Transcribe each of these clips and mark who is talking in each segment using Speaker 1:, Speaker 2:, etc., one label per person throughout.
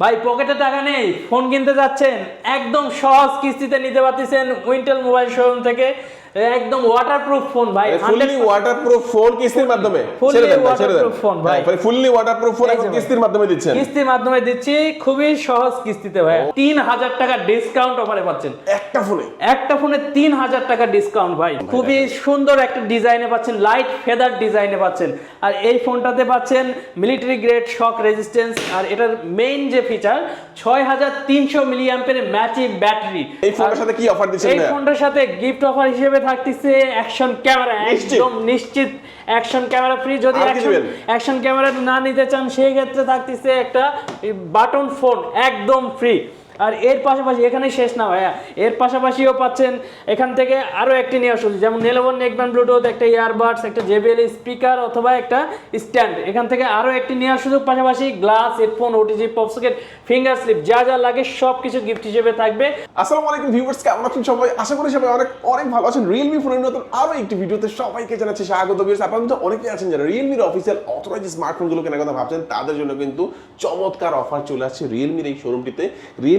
Speaker 1: ভাই, পকেটে টাকা নেই, ফোন কিনতে যাচ্ছেন, একদম সহজ কিস্তিতে নিতে পারতেছেন উইন্টেল মোবাইল শোরুম থেকে। একদম ওয়াটারপ্রুফ ফোন ভাই
Speaker 2: ফুললি ওয়াটারপ্রুফ ফোন কিস্তির মাধ্যমে।
Speaker 1: Fully
Speaker 2: ছেড়ে দেন ভাই। ফুললি ওয়াটারপ্রুফ ফোন এখন কিস্তির মাধ্যমে দিচ্ছেন।
Speaker 1: কিস্তির মাধ্যমে দিচ্ছি খুবই সহজ কিস্তিতে ভাই। তিন হাজার টাকা ডিসকাউন্ট অফারে পাচ্ছেন।
Speaker 2: একটা ফোনে
Speaker 1: একটা ফোনে তিন হাজার টাকা ডিসকাউন্ট ভাই। খুবই সুন্দর একটা ডিজাইনে পাচ্ছেন লাইট ফেদার ডিজাইনে পাচ্ছেন। আর এই ফোনটাতে পাচ্ছেন মিলিটারি গ্রেড শক রেজিস্ট্যান্স আর এটার মেইন যে ফিচার ছয় হাজার তিনশো মিলি অ্যাম্পের ম্যাচিভ ব্যাটারি
Speaker 2: এই ফোনের সাথে কি অফার দিচ্ছেন
Speaker 1: এই ফোনটার সাথে গিফট অফার হিসেবে থাকতেছে অ্যাকশন ক্যামেরা একদম নিশ্চিত অ্যাকশন ক্যামেরা ফ্রি যদি অ্যাকশন ক্যামেরা না নিতে চান সেই ক্ষেত্রে থাকতেছে একটা বাটন ফোন একদম ফ্রি আর এর পাশাপাশি এখানে শেষ না ভাইয়া, এর পাশাপাশিও পাচ্ছেন এখান থেকে আরও একটি নেওয়া সুযোগ যেমন নেলোভন নেকব্যান্ড ব্লুটুথ একটা ইয়ারবাডস একটা জেবিএল স্পিকার অথবা একটা স্ট্যান্ড এখান থেকে আরও একটি নেওয়ার সুযোগ, পাশাপাশি glass headphone OTG popsocket finger slip যা যা লাগে সব কিছু গিফট হিসেবে থাকবে।
Speaker 2: আসসালামু আলাইকুম ভিউয়ার্স কেমন আছেন সবাই? আশা করি সবাই অনেক অনেক ভালো আছেন। রিয়েলমি ফোনের নতুন আরও একটি ভিডিওতে সবাইকে জানাচ্ছি স্বাগত ভিউয়ার্স আপনারা অনেকেই আছেন যারা রিয়েলমির অফিসিয়াল অথরাইজ স্মার্টফোনগুলো কেনার কথা ভাবছেন, তাদের জন্য কিন্তু চমৎকার অফার চলে আসছে রিয়েলমির এই শোরুমটিতে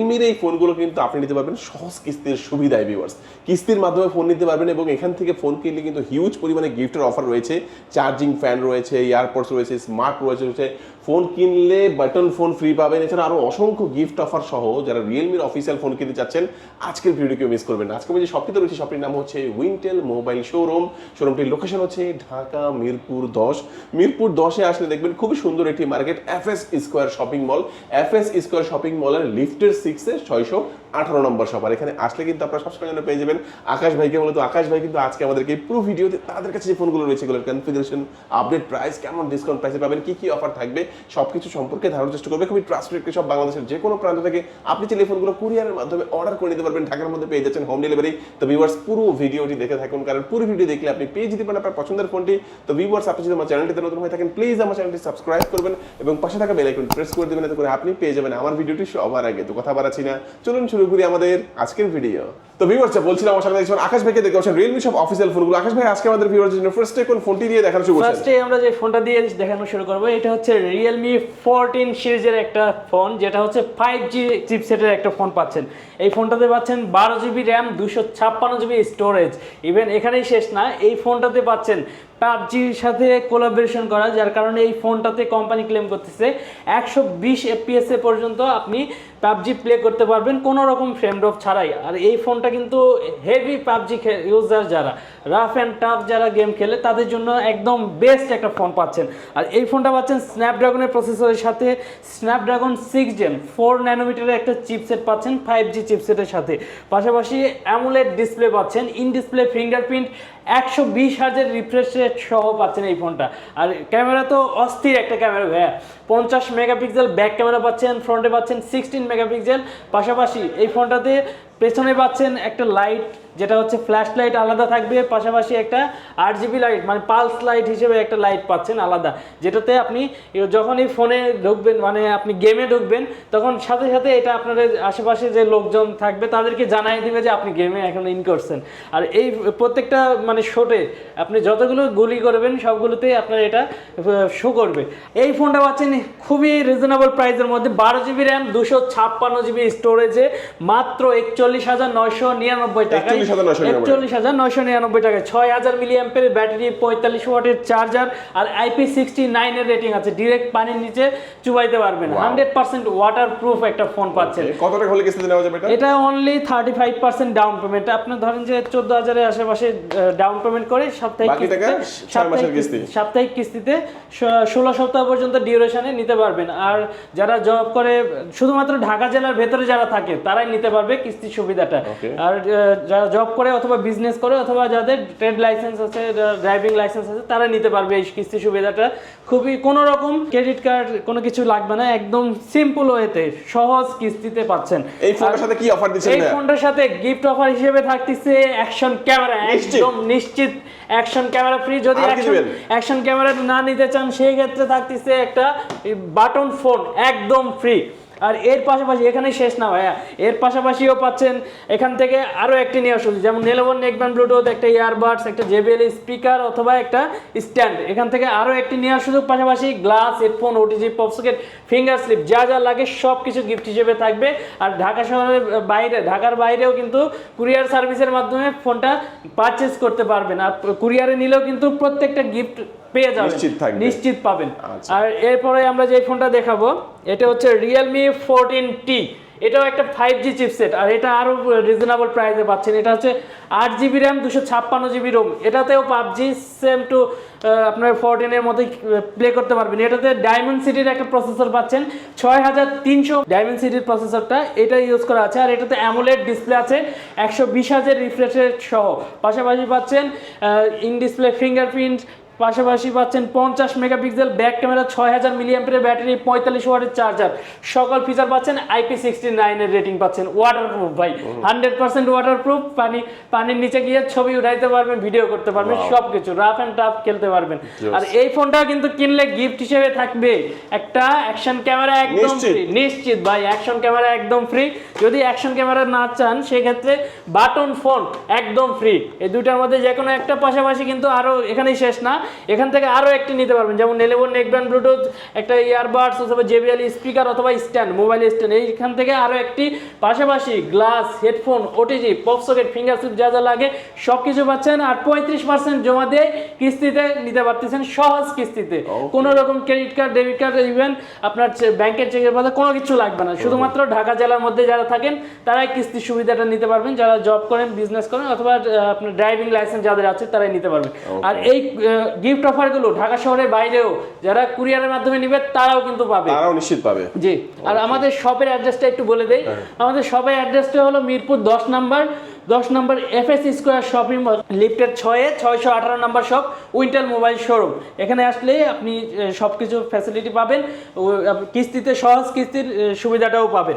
Speaker 2: রিয়েলমির এই ফোনগুলো কিন্তু আপনি নিতে পারবেন সহজ কিস্তির সুবিধায় ভিউয়ার্স কিস্তির মাধ্যমে ফোন নিতে পারবেন এবং এখান থেকে ফোন কিনলে কিন্তু হিউজ পরিমাণে গিফটের অফার রয়েছে। চার্জিং ফ্যান রয়েছে এয়ারপোর্টস রয়েছে স্মার্ট ওয়াচ রয়েছে। ফোন কিনলে বাটন ফোন ফ্রি পাবেন। এছাড়া আরও অসংখ্য গিফট অফার সহ যারা রিয়েলমির অফিসিয়াল ফোন কিনতে চাচ্ছেন, আজকের ভিডিও কেউ মিস করবেন আজকে যে শপটিতে রয়েছে শপটির নাম হচ্ছে উইন্টেল মোবাইল শোরুম শোরুমটির লোকেশন হচ্ছে ঢাকা মিরপুর দশ। মিরপুর দশে আসলে দেখবেন খুবই সুন্দর একটি market F S square shopping mall F S square shopping মলের লিফটের সিক্সে ছয়শো আঠারো নম্বর শপ আর এখানে আসলে কিন্তু আপনারা সবসময় জন্য পেয়ে যাবেন। আকাশ ভাইকে বলতো আকাশ ভাই কিন্তু আজকে আমাদেরকে পুরো ভিডিওতে তাদের কাছে যে ফোনগুলো রয়েছে, এগুলোর কনফিগারেশন আপডেট প্রাইস কেমন ডিসকাউন্ট প্রাইসে পাবেন, কি কি অফার থাকবে সবকিছু সম্পর্কে ধারণার চেষ্টা করবে, খুবই ট্রাস্টেড সব বাংলাদেশের যে কোনো প্রান্ত থেকে। আপনি চাইলে এই ফোনগুলো কুরিয়ারের মাধ্যমে অর্ডার করে নিতে পারবেন, ঢাকার মধ্যে পেয়ে যাচ্ছেন হোম ডেলিভারি তো ভিউয়ার্স পুরো ভিডিওটি দেখে থাকুন, কারণ পুরো ভিডিও দেখলে আপনি পেয়ে যেতে পারেন আপনার পছন্দের ফোনটি তো ভিউয়ার্স আপনি যদি আমার চ্যানেলটিতে নতুন হয়ে থাকেন প্লিজ আমার চ্যানেলটি সাবস্ক্রাইব করবেন এবং পাশে থাকা বেল আইকন প্রেস করে দেবেন, এতে করে আপনি পেয়ে যাবেন আমার ভিডিওটি সবার আগে। তো কথা বাড়াচ্ছি না, চলুন শুরু করি আমাদের আজকের ভিডিও তো ভিউয়ার্স বলছিলাম আমার সাথে দেখছেন আকাশ ভাইকে দেখে বলছেন রিয়েলমি সব অফিসিয়াল ফোনগুলো আকাশ ভাই, আজকে আমাদের ভিউয়ার্স জন্য ফার্স্টে কোন ফোনটি দিয়ে দেখানো শুরু করছেন?
Speaker 1: ফার্স্টে আমরা যে ফোনটা দিয়ে দেখানো শুরু করব, এটা হচ্ছে রিয়েলমি ফোরটিন সিরিজের একটা ফোন যেটা হচ্ছে ফাইভ জি চিপসেটের একটা ফোন পাচ্ছেন। এই ফোনটাতে পাচ্ছেন বারো জিবি র্যাম দুশো ছাপ্পান্ন জিবি স্টোরেজ ইভেন এখানেই শেষ না, এই ফোনটাতে পাচ্ছেন পাবজির সাথে কোলাবোরেশন করা, যার কারণে এই ফোনটাতে কোম্পানি ক্লেম করতেছে। একশো বিশ এফপিএসএ পর্যন্ত আপনি পাবজি প্লে করতে পারবেন, কোনো রকম ফ্রেম ড্রপ ছাড়াই। আর এই ফোনটা কিন্তু হেভি পাবজি ইউজার যারা রাফ অ্যান্ড টাফ যারা গেম খেলে, তাদের জন্য একদম বেস্ট একটা ফোন পাচ্ছেন। আর এই ফোনটা পাচ্ছেন স্ন্যাপড্রাগনের প্রসেসরের সাথে। স্ন্যাপড্রাগন সিক্স জেন ফোর ন্যানোমিটারের একটা চিপসেট পাচ্ছেন ফাইভ জি চিপসেটের সাথে। পাশাপাশি অ্যামুলেট ডিসপ্লে পাচ্ছেন ইন ডিসপ্লে ফিঙ্গারপ্রিন্ট একশো বিশ হাজার রিফ্রেশ রেট সহ পাচ্ছেন এই ফোনটা আর ক্যামেরা তো অস্থির একটা ক্যামেরা ভাইয়া। পঞ্চাশ মেগাপিক্সেল ব্যাক ক্যামেরা পাচ্ছেন ফ্রন্টে পাচ্ছেন সিক্সটিন মেগাপিক্সেল। পাশাপাশি এই ফোনটাতে পেছনে পাচ্ছেন একটা লাইট যেটা হচ্ছে ফ্ল্যাশ লাইট আলাদা থাকবে, পাশাপাশি একটা আট জিবি লাইট মানে পালস লাইট হিসেবে একটা লাইট পাচ্ছেন আলাদা, যেটাতে আপনি যখনই ফোনে ঢুকবেন মানে আপনি গেমে ঢুকবেন, তখন সাথে সাথে এটা আপনাদের আশেপাশে যে লোকজন থাকবে, তাদেরকে জানাই দিবে যে আপনি গেমে এখন ইন করছেন। আর এই প্রত্যেকটা মানে শোটে আপনি যতগুলো গুলি করবেন, সবগুলোতেই আপনার এটা শো করবে। এই ফোনটা পাচ্ছেন খুবই রিজনেবল প্রাইসের মধ্যে, বারো জিবি র্যাম দুশো ছাপ্পান্ন জিবি স্টোরেজে মাত্র একচল্লিশ হাজার নয়শো নিরানব্বই টাকা। একচল্লিশ হাজার নয়শো নিরানব্বই টাকা ছয় হাজার মিলি অ্যাম্পের ব্যাটারি পঁয়তাল্লিশ ওয়াটের চার্জার আর আইপি সিক্সটি নাইনের রেটিং আছে। ডিরেক্ট পানির নিচে চুবাইতে পারবেন। হান্ড্রেড পার্সেন্ট ওয়াটার প্রুফ একটা ফোন পাচ্ছেন।
Speaker 2: কত টাকা হলে কিস্তিতে নেওয়া যাবে এটা?
Speaker 1: Only thirty five percent down payment আপনি ধরেন যে চোদ্দ হাজারের আশেপাশে টাকা পেমেন্ট করে সাপ্তাহিক কিস্তিতে- সাপ্তাহিক
Speaker 2: কিস্তি।
Speaker 1: কিস্তি- সাপ্তাহিক কিস্তিতে ষোলো সপ্তাহ পর্যন্ত ডিউরেশনে নিতে পারবেন। আর যারা জব করে শুধুমাত্র ঢাকা জেলার ভেতরে যারা থাকে তারাই নিতে পারবে কিস্তির সুবিধাটা আর যারা জব করে অথবা বিজনেস করে অথবা যাদের ট্রেড লাইসেন্স আছে ড্রাইভিং লাইসেন্স আছে তারা নিতে পারবে এই কিস্তি সুবিধাটা খুবই কোনো রকম ক্রেডিট কার্ড কোনো কিছু লাগবে না একদম সিম্পল ওয়েতে সহজ কিস্তিতে পাচ্ছেন
Speaker 2: এই ফোনের সাথে কি অফার দিচ্ছেন
Speaker 1: এই? ফোনটার সাথে গিফট অফার হিসেবে থাকতেছে অ্যাকশন ক্যামেরা
Speaker 2: নিশ্চিত?
Speaker 1: একদম নিশ্চিত অ্যাকশন ক্যামেরা ফ্রি যদি? অ্যাকশন ক্যামেরা না নিতে চান সেই ক্ষেত্রে থাকতেছে একটা বাটন ফোন একদম ফ্রি আর এর পাশাপাশি এখানে শেষ না ভাইয়া। এর পাশাপাশিও পাচ্ছেন এখান থেকে আরও একটি নেওয়া সুযোগ যেমন নেলেভন নেকব্যান্ড ব্লুটুথ একটা ইয়ারবাডস একটা জেবিএল স্পিকার অথবা একটা স্ট্যান্ড এখান থেকে আরও একটি নেওয়ার সুযোগ, পাশাপাশি glass headphone OTG popsocket finger slip যা যা লাগে সব কিছু গিফট হিসেবে থাকবে। আর ঢাকা শহরের বাইরে, ঢাকার বাইরেও কিন্তু কুরিয়ার সার্ভিসের মাধ্যমে ফোনটা পারচেস করতে পারবেন। আর কুরিয়ারে নিলেও কিন্তু প্রত্যেকটা গিফট পেয়ে যাবেন।
Speaker 2: নিশ্চিত থাকবে।
Speaker 1: নিশ্চিত পাবেন।
Speaker 2: আচ্ছা।
Speaker 1: আর এরপরে আমরা যে ফোনটা দেখাবো এটা হচ্ছে ফোরটিন টি এটাও একটা ফাইভ জি চিপসেট আর এটা আরও রিজনেবল প্রাইসে পাচ্ছেন। এটা হচ্ছে আট জিবি র্যাম দুশো ছাপ্পান্ন জিবি রোম এটাতেও পাবজি সেম টু আপনার ফোরটিনের মতোই প্লে করতে পারবেন। এটাতে ডায়মন্ড সিটির একটা প্রসেসর পাচ্ছেন ছয় হাজার তিনশো ডায়মন্ড সিটির প্রসেসরটা এটা ইউজ করা আছে আর এটাতে অ্যামোলেড ডিসপ্লে আছে একশো বিশ হাজার রিফ্রেশের সহ। পাশাপাশি পাচ্ছেন ইন ডিসপ্লে ফিঙ্গারপ্রিন্ট পাশাপাশি পাচ্ছেন পঞ্চাশ মেগাপিক্সেল ব্যাক ক্যামেরা ছয় হাজার মিলিয়াম্পের ব্যাটারি পঁয়তাল্লিশ ওয়াটের চার্জার সকল ফিচার পাচ্ছেন আইপি সিক্সটি নাইনের রেটিং পাচ্ছেন। ওয়াটার প্রুফ ভাই হান্ড্রেড পার্সেন্ট ওয়াটার প্রুফ পানি পানির নিচে গিয়ে ছবি উঠাইতে পারবেন ভিডিও করতে পারবেন সব কিছু রাফ অ্যান্ড টাফ খেলতে পারবেন। আর এই ফোনটা কিন্তু কিনলে গিফট হিসেবে থাকবে। একটা অ্যাকশন ক্যামেরা একদম free। নিশ্চিত ভাই অ্যাকশন ক্যামেরা একদম ফ্রি যদি অ্যাকশন ক্যামেরা না চান সেক্ষেত্রে বাটন ফোন একদম ফ্রি এই দুইটার মধ্যে যে কোনো একটা পাশাপাশি কিন্তু আরও এখানেই শেষ না। এখান থেকে আরও একটি নিতে পারবেন। যেমন নেলেবন নেকব্যান্ড ব্লুটুথ একটা ইয়ারবাডস অথবা জেবিএল স্পিকার অথবা স্ট্যান্ড মোবাইল স্ট্যান্ড এইখান থেকে আরও একটি। পাশাপাশি glass headphone OTG pop socket finger sweep যা যা লাগে সব কিছু পাচ্ছেন আর পঁয়ত্রিশ পার্সেন্ট জমা দিয়ে কিস্তিতে নিতে পারতেছেন সহজ কিস্তিতে. কোনো রকম credit card debit card even আপনার ব্যাংকের চেকের মধ্যে কোনো কিছু লাগবে না। শুধুমাত্র ঢাকা জেলার মধ্যে যারা থাকেন তারাই কিস্তির সুবিধাটা নিতে পারবেন। যারা জব করেন বিজনেস করেন অথবা আপনার ড্রাইভিং লাইসেন্স যাদের আছে তারাই নিতে পারবেন। আর এই গিফট অফারগুলো ঢাকা শহরের বাইরেও যারা কুরিয়ারের মাধ্যমে নিবে তারাও কিন্তু পাবে।
Speaker 2: তারাও নিশ্চিত পাবে।
Speaker 1: জি। আর আমাদের শপের অ্যাড্রেসটা একটু বলে দেই। আমাদের শপের অ্যাড্রেসটা হলো মিরপুর দশ নাম্বার দশ নম্বর F S square shopping mall লিফটের ছয়ে ছয়শো আঠারো number shop winter mobile showroom এখানে আসলে আপনি সব কিছু ফ্যাসিলিটি পাবেন কিস্তিতে সহজ কিস্তির সুবিধাটাও পাবেন।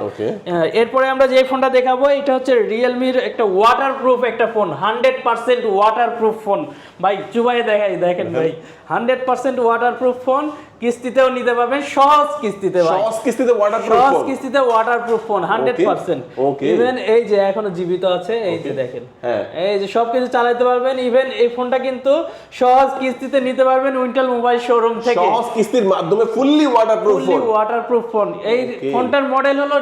Speaker 1: এরপরে আমরা যে ফোনটা দেখাবো এটা হচ্ছে রিয়েলমির একটা ওয়াটার প্রুফ একটা phone hundred percent water proof phone ভাই চুবাই দেখাই দেখেন ভাই hundred percent water proof phone কিস্তিতেও নিতে পারবেন সহজ কিস্তিতে ভাই।
Speaker 2: সহজ কিস্তিতে ওয়াটার
Speaker 1: সহজ কিস্তিতে water proof phone hundred
Speaker 2: Okay,
Speaker 1: percent
Speaker 2: okay.
Speaker 1: Even এই যে এখনও জীবিত আছে এই যে দেখেন।
Speaker 2: হ্যাঁ।
Speaker 1: এই যে সবকিছু চালাতে পারবেন ইভেন এই ফোনটা কিন্তু সহজ কিস্তিতে নিতে পারবেন উইন্টার মোবাইল শোরুম থেকে।
Speaker 2: সহজ কিস্তির মাধ্যমে fully water proof
Speaker 1: fully waterproof phone এই ফোনটার মডেল হলো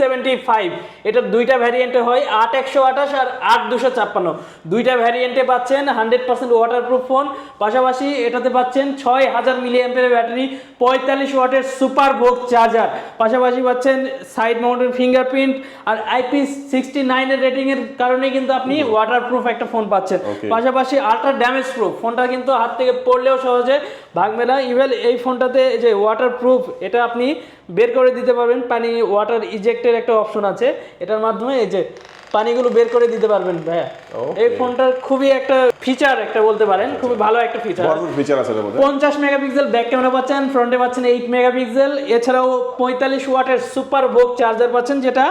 Speaker 1: সেভেন্টি ফাইভ এটার দুইটা ভ্যারিয়েন্টে হয় আট একশো আঠাশ আর আট দুশো ছাপ্পান্ন। দুইটা ভ্যারিয়েন্টে পাচ্ছেন হান্ড্রেড পার্সেন্ট ওয়াটারপ্রুফ ফোন পাশাপাশি এটাতে পাচ্ছেন ছয় হাজার মিলিয়াম্পের ব্যাটারি পঁয়তাল্লিশ ওয়াটের সুপার ভোগ চার্জার। পাশাপাশি পাচ্ছেন সাইড মাউন্টেন ফিঙ্গারপ্রিন্ট আর আইপি সিক্সটি নাইনের রেটিংয়ের কারণে কিন্তু আপনি ওয়াটারপ্রুফ একটা ফোন পাচ্ছেন। পাশাপাশি আল্ট্রা ড্যামেজ প্রুফ ফোনটা কিন্তু হাত থেকে পড়লেও সহজে ভাঙবে না। ইভেন এই ফোনটাতে যে ওয়াটার প্রুফ এটা আপনি বের করে দিতে পারবেন। পানি ওয়াটার ইজেক্টের একটা অপশন আছে। এটার মাধ্যমে এই যে পানিগুলো বের করে দিতে পারবেন ভাইয়া। এই ফোনটার খুবই একটা ফিচার একটা বলতে পারেন খুবই ভালো একটা ফিচার
Speaker 2: ফিচার আছে
Speaker 1: পঞ্চাশ মেগাপিক্সেল ব্যাক ক্যামেরা পাচ্ছেন ফ্রন্টে পাচ্ছেন এইট মেগাপিক্সেল এছাড়াও পঁয়তাল্লিশ ওয়াটের সুপার ভোগ চার্জার পাচ্ছেন যেটা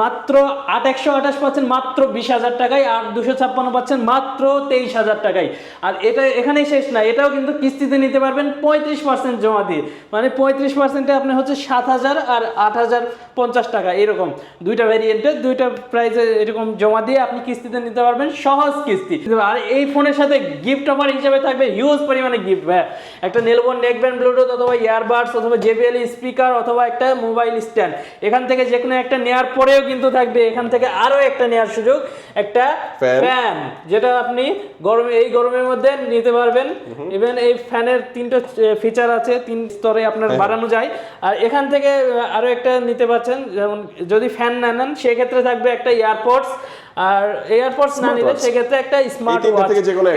Speaker 1: মাত্র আট একশো আঠাশ পাচ্ছেন মাত্র বিশ হাজার টাকায় আর দুশো ছাপ্পান্ন পাচ্ছেন মাত্র তেইশ হাজার টাকায়। আর এটা এখানেই শেষ না এটাও কিন্তু কিস্তিতে নিতে পারবেন পঁয়ত্রিশ পার্সেন্ট জমা দিয়ে। মানে পঁয়ত্রিশ পার্সেন্টে আপনি হচ্ছে সাত হাজার আর আট হাজার পঞ্চাশ টাকা এরকম। দুইটা ভ্যারিয়েন্টে দুইটা প্রাইসে এরকম জমা দিয়ে আপনি কিস্তিতে নিতে পারবেন সহজ কিস্তি। আর এই ফোনের সাথে গিফট অফার হিসেবে থাকবে হিউজ পরিমাণে গিফট ভাই একটা নেলবন নেকব্যান্ড ব্লুটুথ অথবা ইয়ারবাডস অথবা জেবিএল স্পিকার অথবা একটা মোবাইল স্ট্যান্ড এখান থেকে যে কোনো একটা নেওয়ার পরেও কিন্তু থাকবে এখান থেকে আরও একটা নেওয়ার সুযোগ একটা ফ্যান যেটা আপনি গরমে এই গরমের মধ্যে নিতে পারবেন। ইভেন এই ফ্যানের তিনটা ফিচার আছে তিন স্তরে আপনার বাড়ানো যায়। আর এখান থেকে আহ, আরও একটা নিতে পারছেন যেমন যদি ফ্যান না নেন সেক্ষেত্রে থাকবে একটা এয়ারপডস আর এয়ারপডস না নিলে সেক্ষেত্রে একটা স্মার্ট ওয়াচ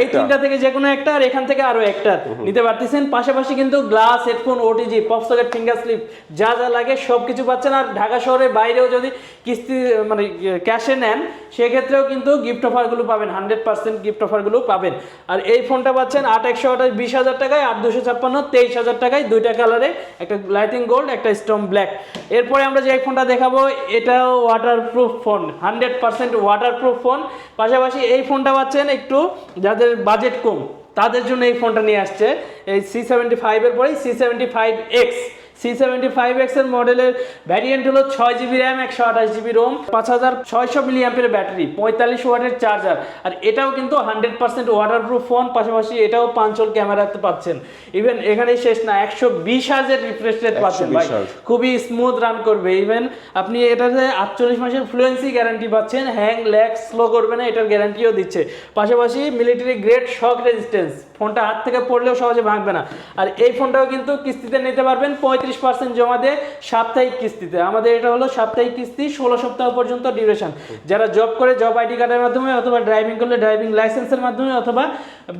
Speaker 1: এই তিনটা থেকে যে কোনো একটা আর এখান থেকে আরও একটা। নিতে পারতেছেন। পাশাপাশি কিন্তু glass headphone OTG pop socket finger slip যা যা লাগে সব কিছু পাচ্ছেন। আর ঢাকা শহরের বাইরেও যদি কিস্তি মানে ক্যাশে নেন সেক্ষেত্রেও কিন্তু গিফট অফারগুলো পাবেন। হান্ড্রেড পার্সেন্ট গিফট অফারগুলো পাবেন। আর এই ফোনটা পাচ্ছেন আট একশো আঠাশ বিশ হাজার টাকায় আট দুশো ছাপ্পান্ন তেইশ হাজার টাকায় দুইটা কালারে একটা লাইটিং গোল্ড একটা স্টোন ব্ল্যাক এরপরে আমরা যে ফোনটা দেখাবো এটাও waterproof phone hundred percent waterproof phone পাশাপাশি এই ফোনটা পাচ্ছেন একটু যাদের বাজেট কম, তাদের জন্য এই ফোনটা নিয়ে আসছে, এই সি সেভেন্টি ফাইভের পরেই C seventy five X C seventy five এক্সের মডেলের ভ্যারিয়েন্ট হলো ছয় জিবি র্যাম একশো আঠাশ জিবি রোম পাঁচ হাজার ছয়শো মিলি অ্যাম্পের ব্যাটারি পঁয়তাল্লিশ ওয়াটের চার্জার আর এটাও কিন্তু হান্ড্রেড পার্সেন্ট ওয়াটারপ্রুফ ফোন পাশাপাশি এটাও পাঁচল ক্যামেরাতে পাচ্ছেন। ইভেন এখানে শেষ না একশো বিশ হাজার রিফ্রেশ রেট পাচ্ছেন ভাই। খুবই স্মুথ রান করবে। ইভেন আপনি এটাতে আটচল্লিশ মাসের ফ্লুয়েন্সি গ্যারান্টি পাচ্ছেন হ্যাং ল্যাগ স্লো করবে না এটার গ্যারান্টিও দিচ্ছে। পাশাপাশি মিলিটারি গ্রেড শক রেজিস্ট্যান্স ফোনটা হাত থেকে পড়লেও সহজে ভাঙবে না। আর এই ফোনটাও কিন্তু কিস্তিতে নিতে পারবেন পঁয়ত্রিশ পার্সেন্ট জমা দেয় সাপ্তাহিক কিস্তিতে। আমাদের এটা হলো সাপ্তাহিক কিস্তি, ষোলো সপ্তাহ পর্যন্ত ডিউরেশন যারা জব করে জব আইডি কার্ডের মাধ্যমে অথবা ড্রাইভিং করলে ড্রাইভিং লাইসেন্সের মাধ্যমে অথবা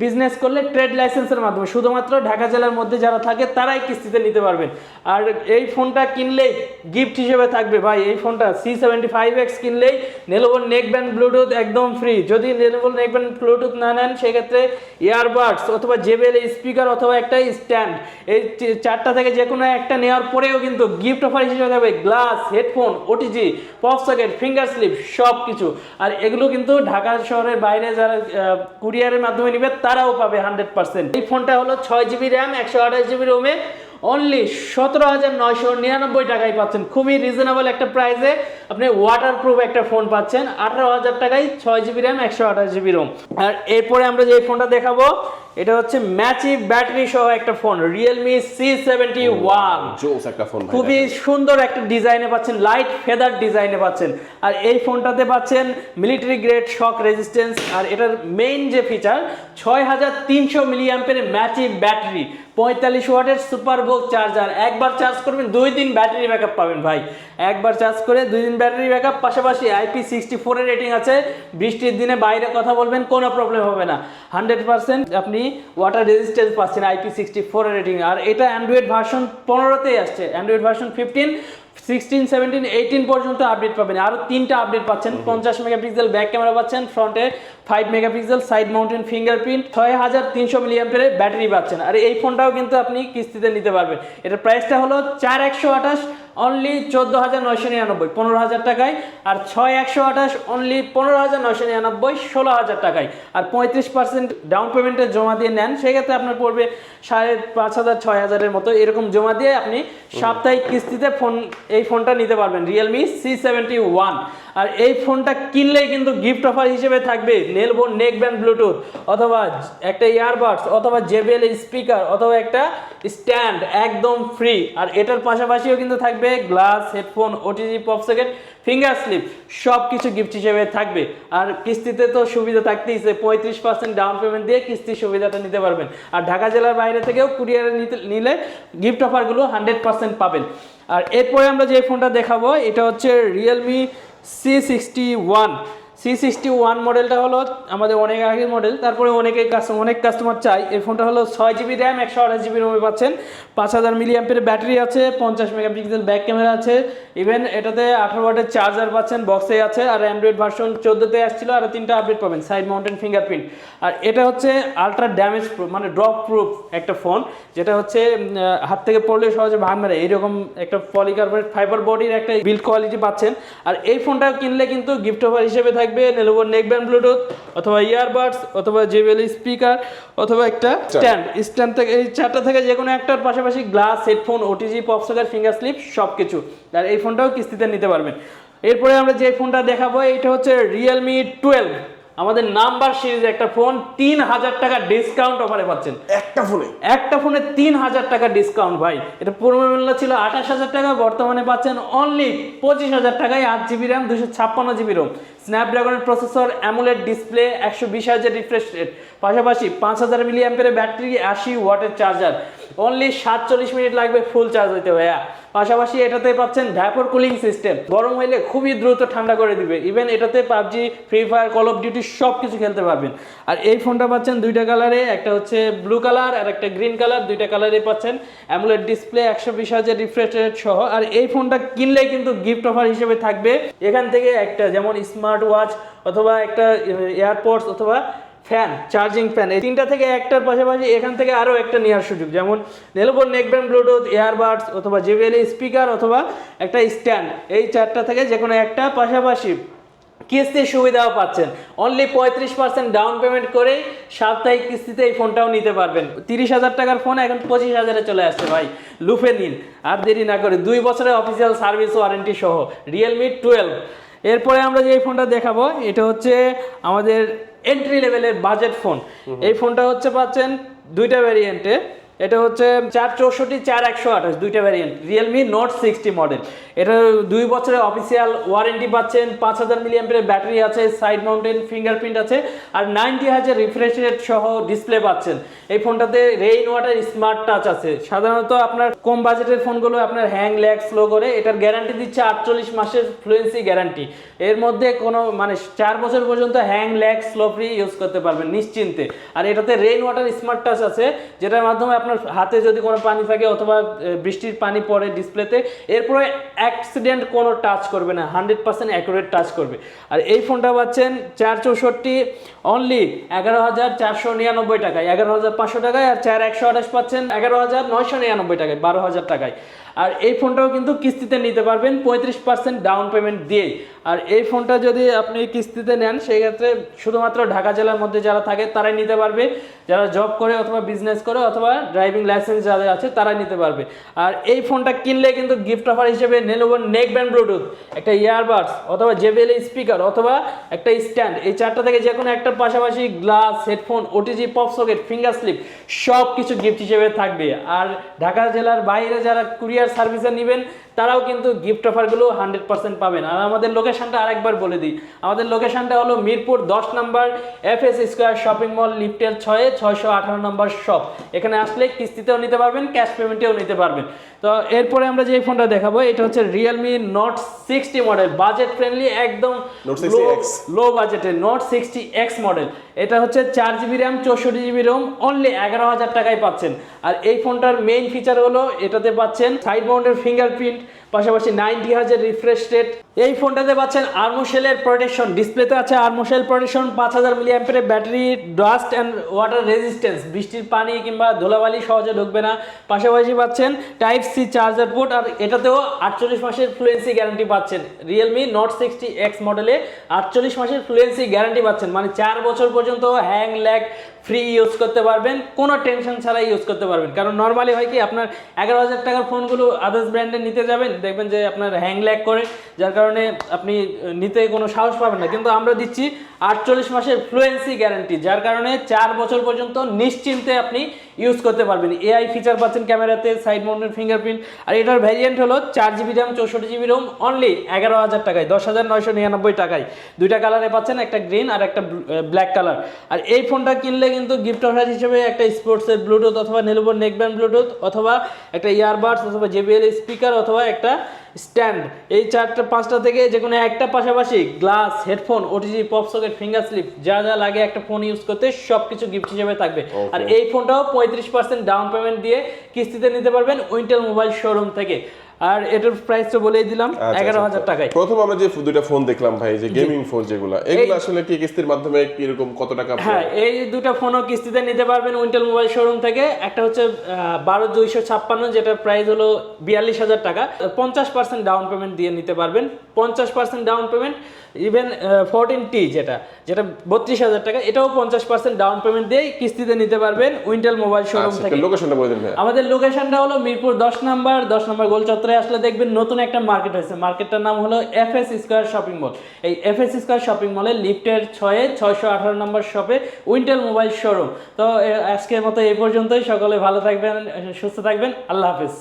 Speaker 1: বিজনেস করলে ট্রেড লাইসেন্সের মাধ্যমে। শুধুমাত্র ঢাকা জেলার মধ্যে যারা থাকে, তারাই কিস্তিতে নিতে পারবেন। আর এই ফোনটা কিনলেই গিফট হিসেবে থাকবে। ভাই, এই ফোনটা সি সেভেন্টি ফাইভ এক্স কিনলেই নেলোভোর নেক ব্যান্ড ব্লুটুথ একদম ফ্রি যদি নেলোভোর নেক ব্যান্ড ব্লুটুথ না নেন, সেক্ষেত্রে ইয়ারবাডস অথবা জেবেল স্পিকার অথবা একটা স্ট্যান্ড এই চারটা থেকে যে কোনো একটা নেওয়ার পরেও কিন্তু গিফট অফার হিসেবে থাকবে glass headphone OTG pop socket finger slip সব কিছু আর এগুলো কিন্তু ঢাকা শহরের বাইরে যারা কুরিয়ারের মাধ্যমে নিবে, তারাও পাবে হান্ড্রেড পার্সেন্ট এই ফোনটা হলো ছয় জিবি র্যাম একশো আঠাশ জিবি রোমে অনলি সতেরো হাজার নয়শো নিরানব্বই টাকায় পাচ্ছেন। খুবই রিজনেবল একটা প্রাইসে আপনি ওয়াটার প্রুফ একটা ফোন পাচ্ছেন। আঠারো হাজার টাকায় ছয় জিবি র্যাম একশো আঠাশ জিবি রোম আর এরপরে আমরা যে ফোনটা দেখাবো এটা হচ্ছে ম্যাচি ব্যাটারি সহ একটা phone Realme C seventy one
Speaker 2: জোস একটা ফোন
Speaker 1: খুবই সুন্দর একটা ডিজাইনে পাচ্ছেন লাইট ফেদার ডিজাইনে পাচ্ছেন। আর এই ফোনটাতে পাচ্ছেন মিলিটারি গ্রেড শক রেজিস্ট্যান্স আর এটার মেইন যে ফিচার ছয় হাজার তিনশো মিলিয়াম্পের ম্যাচি ব্যাটারি পঁয়তাল্লিশ ওয়াটের সুপার বোক চার্জার। একবার চার্জ করবেন, দুই দিন ব্যাটারি ব্যাকআপ পাবেন ভাই। একবার চার্জ করে দুই দিন ব্যাটারি ব্যাকআপ, পাশাপাশি আইপি সিক্সটি ফোরের রেটিং আছে। বৃষ্টির দিনে বাইরে কথা বলবেন, কোনো প্রবলেম হবে না। হান্ড্রেড পার্সেন্ট আপনি ওয়াটার রেজিস্ট্যান্স পাচ্ছেন আইপি সিক্সটি ফোরের রেটিং আর এটা অ্যান্ড্রয়েড ভার্সন পনেরোতেই আসছে। Android version fifteen sixteen seventeen eighteen পর্যন্ত আপডেট পাবেন। আরও তিনটা আপডেট পাচ্ছেন। পঞ্চাশ মেগাপিক্সেল ব্যাক ক্যামেরা পাচ্ছেন ফ্রন্টে five megapixel side mounted fingerprint ছয় হাজার তিনশো মিলিয়াম্পের ব্যাটারি পাচ্ছেন। আর এই ফোনটাও কিন্তু আপনি কিস্তিতে নিতে পারবেন। এটার প্রাইসটা হলো চার একশো আঠাশ অনলি চোদ্দ হাজার নয়শো নিরানব্বই পনেরো হাজার টাকায় আর ছয় একশো আঠাশ অনলি পনেরো হাজার নয়শো নিরানব্বই ষোলো হাজার টাকায়। আর পঁয়ত্রিশ পার্সেন্ট ডাউন পেমেন্টে জমা দিয়ে নেন সেক্ষেত্রে আপনার পড়বে সাড়ে পাঁচ হাজার ছয় হাজারের মতো। এরকম জমা দিয়ে আপনি সাপ্তাহিক কিস্তিতে ফোন এই ফোনটা নিতে পারবেন রিয়েলমি সি সেভেন্টি ওয়ান আর এই ফোনটা কিনলেই কিন্তু গিফট অফার হিসেবে থাকবে নেলবো নেক ব্যান্ড ব্লুটুথ অথবা একটা ইয়ারবাডস অথবা জেবেল স্পিকার অথবা একটা স্ট্যান্ড একদম ফ্রি আর এটার পাশাপাশিও কিন্তু থাকবে glass headphone OTG pop socket finger slip সব কিছু গিফট হিসেবে থাকবে। আর কিস্তিতে তো সুবিধা থাকতেই পঁয়ত্রিশ পার্সেন্ট ডাউন পেমেন্ট দিয়ে কিস্তির সুবিধাটা নিতে পারবেন। আর ঢাকা জেলার বাইরে থেকেও কুরিয়ারে নিতে নিলে গিফট অফারগুলো হান্ড্রেড পার্সেন্ট পাবেন। আর এরপরে আমরা যে ফোনটা দেখাবো, এটা হচ্ছে Realme C sixty one C sixty one মডেলটা হলো আমাদের অনেক আগের মডেল তারপরে অনেকে অনেক কাস্টমার চাই এই ফোনটা হলো ছয় জিবি র্যাম একশো আঠাশ জিবি রোমে পাচ্ছেন। পাঁচ হাজার মিলি অ্যাম্পের ব্যাটারি আছে, পঞ্চাশ মেগাপিক্সেল ব্যাক ক্যামেরা আছে। ইভেন এটাতে আঠারো ওয়াটের চার্জার পাচ্ছেন বক্সে আছে। আর অ্যান্ড্রয়েড ভার্সন চোদ্দোতে আসছিল, আর তিনটা আপডেট পাবেন সাইড মাউন্টেন ফিঙ্গারপ্রিন্ট আর এটা হচ্ছে আলট্রা ড্যামেজ প্রুফ মানে ড্রপ প্রুফ একটা ফোন যেটা হচ্ছে হাত থেকে পড়লে সহজে ভাঙবে না এইরকম একটা পলিকার্বনেট ফাইবার বডির একটা বিল্ড কোয়ালিটি পাচ্ছেন। আর এই ফোনটা কিনলে কিন্তু গিফট অফার হিসেবে থাকবে নেলোভোর নেক ব্যান্ড ব্লুটুথ অথবা ইয়ারবাডস অথবা জেবেল স্পিকার অথবা একটা স্ট্যান্ড স্ট্যান্ড থেকে এই চারটা থেকে যে কোনো একটার পাশাপাশি glass headphone OTG pop socket finger slip সব কিছু আর এই ফোনটাও কিস্তিতে নিতে পারবেন। এরপরে আমরা যে ফোনটা দেখাবো এটা হচ্ছে রিয়েলমি টুয়েলভ আমাদের নাম্বার সিরিজ একটা ফোন তিন হাজার টাকা ডিসকাউন্ট অফারে পাচ্ছেন।
Speaker 2: একটা ফোনে?
Speaker 1: একটা ফোনে তিন হাজার টাকা ডিসকাউন্ট ভাই। এটা পূর্ব মূল্য ছিল আঠাশ হাজার টাকা বর্তমানে পাচ্ছেন অনলি পঁচিশ হাজার টাকায় আট জিবি র্যাম দুশো ছাপ্পান্ন জিবি রোম স্ন্যাপড্রাগনের প্রসেসর অ্যামুলেট ডিসপ্লে একশো বিশ হাজার রিফ্রেশ রেট পাশাপাশি পাঁচ হাজার মিলি অ্যাম্পের ব্যাটারি, আশি ওয়াটের চার্জার অনলি সাতচল্লিশ মিনিট লাগবে ফুল চার্জ হইতে ভাইয়া। পাশাপাশি এটাতে পাচ্ছেন ভ্যাপর কুলিং সিস্টেম গরম হইলে খুবই দ্রুত ঠান্ডা করে দিবে। ইভেন এটাতে PUBG Free Fire Call of Duty সব কিছু খেলতে পারবেন। আর এই ফোনটা পাচ্ছেন দুইটা কালারে একটা হচ্ছে ব্লু কালার আর একটা গ্রিন কালার দুইটা কালারে পাচ্ছেন অ্যামুলেট ডিসপ্লে একশো বিশ হাজার রিফ্রেশ রেট সহ। আর এই ফোনটা কিনলে কিন্তু গিফট অফার হিসেবে থাকবে। এখান থেকে একটা যেমন স্মার্ট ওয়াচ অথবা একটা এয়ারপোর্টস অথবা ফ্যান চার্জিং ফ্যান এই তিনটা থেকে একটার পাশাপাশি এখান থেকে আরও একটা নেওয়ার সুযোগ। যেমন নেলবোর নেকব্যান্ড ব্লুটুথ এয়ারবাডস অথবা জেবিএল স্পিকার অথবা একটা স্ট্যান্ড এই চারটা থেকে যে কোনো একটা পাশাপাশি কিস্তির সুবিধাও পাচ্ছেন। অনলি পঁয়ত্রিশ পার্সেন্ট ডাউন পেমেন্ট করেই সাপ্তাহিক কিস্তিতে এই ফোনটাও নিতে পারবেন। তিরিশ হাজার টাকার ফোন এখন পঁচিশ হাজারে চলে আসছে ভাই। লুফে নিন। আর দেরি না করে দুই বছরের অফিসিয়াল সার্ভিস ওয়ারেন্টি সহ রিয়েলমি টুয়েলভ এরপরে আমরা যে এই ফোনটা দেখাবো এটা হচ্ছে আমাদের এন্ট্রি লেভেলের বাজেট ফোন এই ফোনটা হচ্ছে পাচ্ছেন দুইটা ভ্যারিয়েন্টে এটা হচ্ছে চার চৌষট্টি, চার একশো আঠাশ, দুইটা variant Realme Note sixty model এটা দুই বছরের অফিসিয়াল ওয়ারেন্টি পাচ্ছেন, পাঁচ হাজার মিলিয়ামের ব্যাটারি আছে সাইড মাউন্টেন ফিঙ্গারপ্রিন্ট আছে, আর নাইনটি হাজার রিফ্রেশ রেট সহ ডিসপ্লে পাচ্ছেন। এই ফোনটাতে রেইন ওয়াটার স্মার্ট টাচ আছে। সাধারণত আপনার কম বাজেটের ফোনগুলো আপনার হ্যাং ল্যাগ স্লো করে এটার গ্যারান্টি দিচ্ছে আটচল্লিশ মাসের ফ্লুয়েন্সি গ্যারান্টি এর মধ্যে কোনো মানে চার বছর পর্যন্ত hang lag slow free use করতে পারবেন, নিশ্চিন্তে। আর এটাতে রেইন ওয়াটার স্মার্ট টাচ আছে, যেটার মাধ্যমে আপনার হাতে যদি কোনো পানি থাকে অথবা বৃষ্টির পানি পড়ে ডিসপ্লেতে এরপরে অ্যাক্সিডেন্ট কোনো টাচ করবে না হান্ড্রেড পার্সেন্ট অ্যাকুরেট টাচ করবে। আর এই ফোনটা পাচ্ছেন চার চৌষট্টি অনলি এগারো হাজার চারশো নিরানব্বই টাকায়। এগারো হাজার পাঁচশো টাকায় আর চার একশো আঠাশ পাচ্ছেন এগারো হাজার নয়শো নিরানব্বই টাকায়, বারো হাজার টাকায়। আর এই ফোনটাও কিন্তু কিস্তিতে নিতে পারবেন, পঁয়ত্রিশ পার্সেন্ট ডাউন পেমেন্ট দিয়েই। আর এই ফোনটা যদি আপনি কিস্তিতে নেন সেই ক্ষেত্রে শুধুমাত্র ঢাকা জেলার মধ্যে যারা থাকে, তারাই নিতে পারবে। যারা জব করে অথবা বিজনেস করে অথবা ড্রাইভিং লাইসেন্স যাদের আছে, তারাই নিতে পারবে। আর এই ফোনটা কিনলে কিন্তু গিফট অফার হিসেবে নেলোভোর নেক ব্যান্ড ব্লুটুথ একটা ইয়ারবাডস অথবা জেবিএল স্পিকার অথবা একটা স্ট্যান্ড এই চারটা থেকে যে কোনো একটার পাশাপাশি glass headphone OTG pop socket finger slip সব কিছু গিফট হিসেবে থাকবে। আর ঢাকা জেলার বাইরে যারা কুরিয়ার সার্ভিসে নেবেন তারাও কিন্তু গিফট অফারগুলো হান্ড্রেড পার্সেন্ট পাবেন। আর আমাদের লোকেশনটা আরেকবার বলে দিই। আমাদের লোকেশনটা হলো মিরপুর দশ নম্বর F S square shopping mall লিফটের ছয়ে ছয়শো আঠারো নম্বর শপ এখানে আসলে কিস্তিতেও নিতে পারবেন ক্যাশ পেমেন্টেও নিতে পারবেন। তো এরপরে আমরা যে ফোনটা দেখাবো এটা হচ্ছে Realme Note sixty model budget friendly একদম লো বাজেটের নোট সিক্সটি এক্স মডেল এটা হচ্ছে চার জিবি র্যাম চৌষট্টি জিবি রোম অনলি এগারো হাজার টাকায় পাচ্ছেন। আর এই ফোনটার মেইন ফিচার হলো, এটাতে পাচ্ছেন সাইড মাউন্টের ফিঙ্গারপ্রিন্ট পাশাপাশি নাইনটি হাজার রিফ্রেশ রেট এই ফোনটাতে পাচ্ছেন আর্মোশেলের প্রোটেকশন ডিসপ্লেতে আছে আর্মোশেল প্রোটেকশন পাঁচ হাজার মিলি অ্যাম্পের battery dust and water resistance বৃষ্টির পানি কিংবা ধুলাবালি সহজে ঢুকবে না। পাশাপাশি পাচ্ছেন টাইপ সি চার্জার পোর্ট আর এটাতেও আটচল্লিশ মাসের ফ্লুয়েন্সি গ্যারান্টি পাচ্ছেন। রিয়েলমি নোট সিক্সটি এক্স মডেলে আটচল্লিশ মাসের ফ্লুয়েন্সি গ্যারান্টি পাচ্ছেন। মানে চার বছর পর্যন্ত হ্যাং ল্যাক ফ্রি ইউজ করতে পারবেন। কোনো টেনশন ছাড়াই ইউজ করতে পারবেন। কারণ নর্মালি হয় কি, আপনার এগারো হাজার টাকার ফোনগুলো আদার্স ব্র্যান্ডে নিতে যাবেন। দেখবেন যে আপনার হ্যাং ল্যাগ করে, যার কারণে আপনি নিতে কোনো সাহস পাবেন না। কিন্তু আমরা দিচ্ছি আটচল্লিশ মাসের ফ্লুয়েন্সি গ্যারান্টি যার কারণে চার বছর পর্যন্ত নিশ্চিন্তে আপনি ইউজ করতে পারবেন। এআই ফিচার পাচ্ছেন ক্যামেরাতে সাইড মাউন্টেড ফিঙ্গারপ্রিন্ট আর এটার ভ্যারিয়েন্ট হলো চার জিবি র্যাম চৌষট্টি জিবি রোম অনলি এগারো হাজার টাকায়, দশ হাজার নয়শো নিরানব্বই টাকায়। দুইটা কালারে পাচ্ছেন, একটা গ্রিন আর একটা ব্ল্যাক কালার আর এই ফোনটা কিনলে কিন্তু গিফট অফার হিসেবে একটা স্পোর্টসের ব্লুটুথ অথবা নেলবোর নেকব্যান্ড ব্লুটুথ অথবা একটা ইয়ারবাডস অথবা জেবিএল স্পিকার অথবা একটা স্ট্যান্ড। এই চারটা পাঁচটা থেকে যে কোনো একটা পাশাপাশি glass headphone OTG pop socket finger slip যা যা লাগে একটা ফোন ইউজ করতে সব কিছু গিফট হিসেবে থাকবে। আর এই ফোনটাও পঁয়ত্রিশ পার্সেন্ট ডাউন পেমেন্ট দিয়ে কিস্তিতে নিতে পারবেন উইন্টেল মোবাইল শোরুম থেকে। আর এটার প্রাইস তো বলেই দিলাম
Speaker 2: আচ্ছা,
Speaker 1: এগারো
Speaker 2: আচ্ছা,
Speaker 1: হাজার
Speaker 2: আচ্ছা।
Speaker 1: টাকায়।
Speaker 2: প্রথম আমরা যে দুইটা ফোন দেখলাম ভাই যে গেমিং ফোন যেগুলো এগুলো আসলে কি কিস্তির মাধ্যমে কীরকম কত টাকা
Speaker 1: হ্যাঁ এই দুটো ফোনও কিস্তিতে নিতে পারবেন উইন্টেল মোবাইল শোরুম থেকে। একটা হচ্ছে বারো দুইশো ছাপ্পান্ন যেটার প্রাইস হলো বিয়াল্লিশ হাজার টাকা। পঞ্চাশ পার্সেন্ট ডাউন পেমেন্ট দিয়ে নিতে পারবেন। পঞ্চাশ percent down payment even fourteen T যেটা যেটা বত্রিশ হাজার টাকা এটাও পঞ্চাশ পার্সেন্ট ডাউন পেমেন্ট দিয়ে কিস্তিতে নিতে পারবেন উইন্টেল মোবাইল শোরুম থেকে।
Speaker 2: লোকেশনটা বলে দিন
Speaker 1: আমাদের লোকেশনটা হলো মিরপুর দশ নাম্বার দশ নম্বর গোল চত্বরে আসলে দেখবেন নতুন একটা মার্কেট হয়েছে। মার্কেটটার নাম হলো F S square shopping mall এই এফ এস স্কোয়ার শপিং মলে লিফটের ছয়ে ছয়শো আঠারো নম্বর শপে উইন্টেল মোবাইল শোরুম তো আজকের মতো এই পর্যন্তই। সকলে ভালো থাকবেন সুস্থ থাকবেন। আল্লাহ হাফিজ।